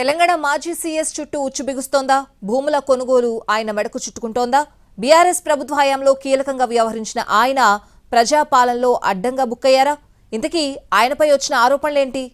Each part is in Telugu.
తెలంగాణ మాజీ సీఎస్ చుట్టూ ఉచ్చు బిగుస్తోందా భూముల కొనుగోలు ఆయన మెడకు చుట్టుకుంటోందా? బీఆర్ఎస్ ప్రభుత్వ హయాంలో కీలకంగా వ్యవహరించిన ఆయన ప్రజాపాలనలో అడ్డంగా బుక్కయ్యారా? ఇంతకీ ఆయనపై వచ్చిన ఆరోపణలేంటి?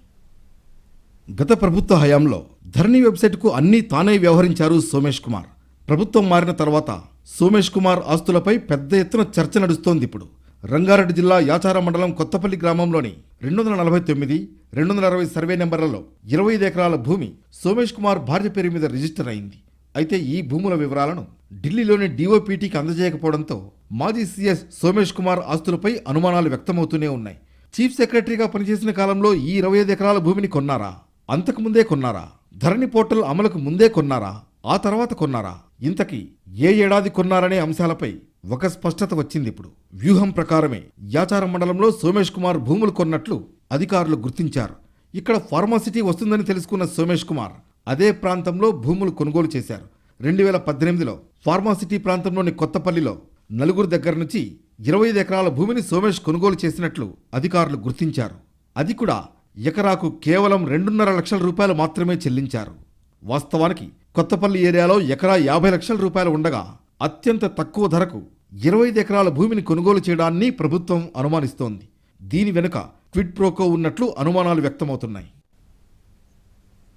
గత ప్రభుత్వ హయాంలో ధరణి వెబ్సైట్కు అన్నీ తానే వ్యవహరించారు సోమేష్ కుమార్. ప్రభుత్వం మారిన తర్వాత సోమేష్ కుమార్ ఆస్తులపై పెద్ద ఎత్తున చర్చ నడుస్తోంది ఇప్పుడు. రంగారెడ్డి జిల్లా యాచార మండలం కొత్తపల్లి గ్రామంలోని రెండు వందల నలభై తొమ్మిది రెండు వందల అరవై సర్వే నెంబర్లలో ఇరవై ఐదు ఎకరాల భూమి సోమేష్ కుమార్ భార్య పేరు మీద రిజిస్టర్ అయింది. అయితే ఈ భూముల వివరాలను ఢిల్లీలోని డీఓపీటీకి అందజేయకపోవడంతో మాజీ సీఎస్ సోమేష్ కుమార్ ఆస్తులపై అనుమానాలు వ్యక్తమవుతూనే ఉన్నాయి. చీఫ్ సెక్రటరీగా పనిచేసిన కాలంలో ఈ ఇరవై ఐదు ఎకరాల భూమిని కొన్నారా? అంతకు ముందే కొన్నారా? ధరణి పోర్టల్ అమలుకు ముందే కొన్నారా? ఆ తర్వాత కొన్నారా? ఇంతకీ ఏ ఏడాది కొన్నారనే అంశాలపై ఒక స్పష్టత వచ్చింది ఇప్పుడు. వ్యూహం ప్రకారమే యాచారం మండలంలో సోమేష్ కుమార్ భూములు కొన్నట్లు అధికారులు గుర్తించారు. ఇక్కడ ఫార్మాసిటీ వస్తుందని తెలుసుకున్న సోమేష్ కుమార్ అదే ప్రాంతంలో భూములు కొనుగోలు చేశారు. రెండు వేల పద్దెనిమిదిలో ఫార్మాసిటీ ప్రాంతంలోని కొత్తపల్లిలో నలుగురు దగ్గర నుంచి ఇరవై ఐదు ఎకరాల భూమిని సోమేష్ కొనుగోలు చేసినట్లు అధికారులు గుర్తించారు. అది కూడా ఎకరాకు కేవలం రెండున్నర లక్షల రూపాయలు మాత్రమే చెల్లించారు. వాస్తవానికి కొత్తపల్లి ఏరియాలో ఎకరా యాభై లక్షల రూపాయలు ఉండగా అత్యంత తక్కువ ధరకు ఇరవై ఐదు ఎకరాల భూమిని కొనుగోలు చేయడాన్ని ప్రభుత్వం అనుమానిస్తోంది. దీని వెనుక క్విడ్ ప్రోకో ఉన్నట్లు అనుమానాలు వ్యక్తమవుతున్నాయి.